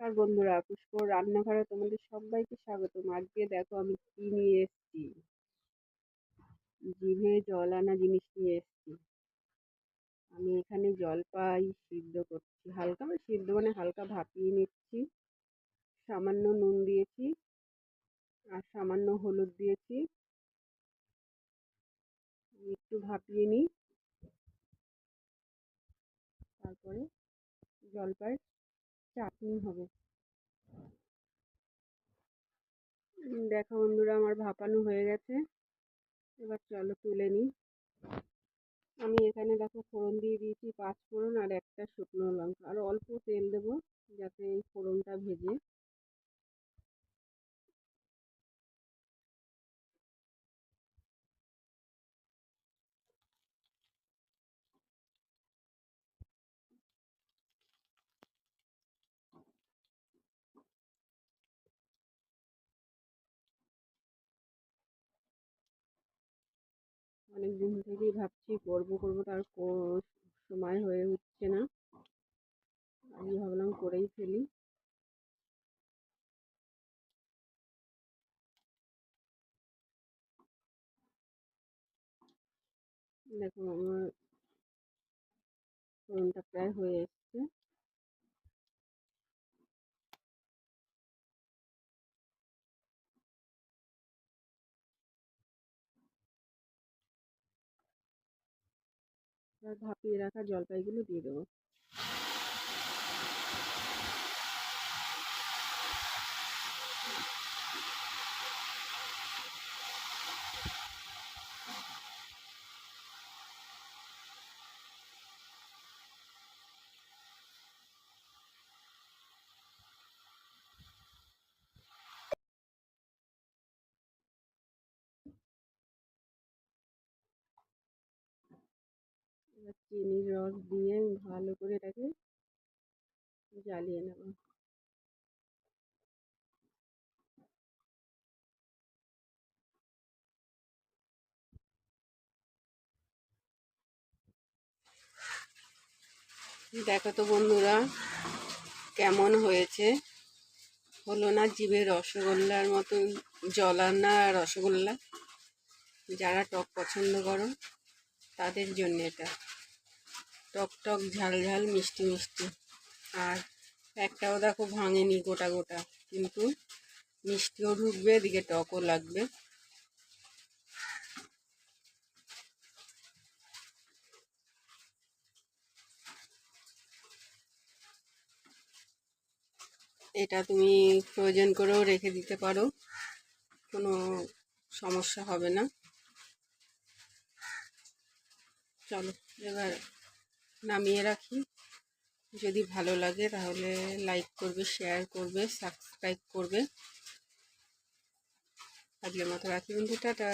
নমস্কার বন্ধুরা পুষ্পর রান্নাঘরে তোমাদের সবাইকে স্বাগতম। আজকে দেখো আমি কি নিয়ে এসেছি। জিভে জল আনা জিনিস নিয়ে এসেছি। আমি এখানে জলপাই সিদ্ধ করছি। হালকা মানে সিদ্ধ মানে হালকা ভাপিয়ে নিচ্ছি। সামান্য নুন দিয়েছি আর সামান্য হলুদ দিয়েছি। একটু ভাপিয়ে নিই। তারপরে জলপাই চাটনি হবে। দেখো বন্ধুরা, আমার ভাপানো হয়ে গেছে। এবার চলো তুলে নিই। আমি এখানে দেখো ফোড়ন দিয়ে দিয়েছি পাঁচ ফোড়ন আর একটা শুকনো লঙ্কা। আর অল্প তেল দেবো। অনেক দিন থেকেই ভাবছি করব করব তার সময় হয়ে উঠছে না। আমি ভাবলাম করেই ফেলি। দেখো, আমার ফোনটা প্রায় হয়ে ভাপিয়ে রাখা জলপাইগুলো দিয়ে দেবো। এবার চিনির রস দিয়ে ভালো করে এটাকে জ্বালিয়ে নেব। দেখো তো বন্ধুরা, কেমন হয়েছে? হলো না জিভে রসগোল্লার মতন জলানা রসগোল্লা? যারা টক পছন্দ করো। তাদের জন্য এটা। টক টক, ঝাল ঝাল, মিষ্টি মিষ্টি। আর একটাও দেখো ভাঙেনি গোটা গোটা। কিন্তু মিষ্টিও ঢুকবে, এদিকে টকও লাগবে। এটা তুমি প্রয়োজন করেও রেখে দিতে পারো। কোনো সমস্যা হবে না। চলো, এবার নামিয়ে রাখি। যদি ভালো লাগে তাহলে লাইক করবে শেয়ার করবে সাবস্ক্রাইব করবে। আজকের মতো রাখি বন্ধু, টাটা।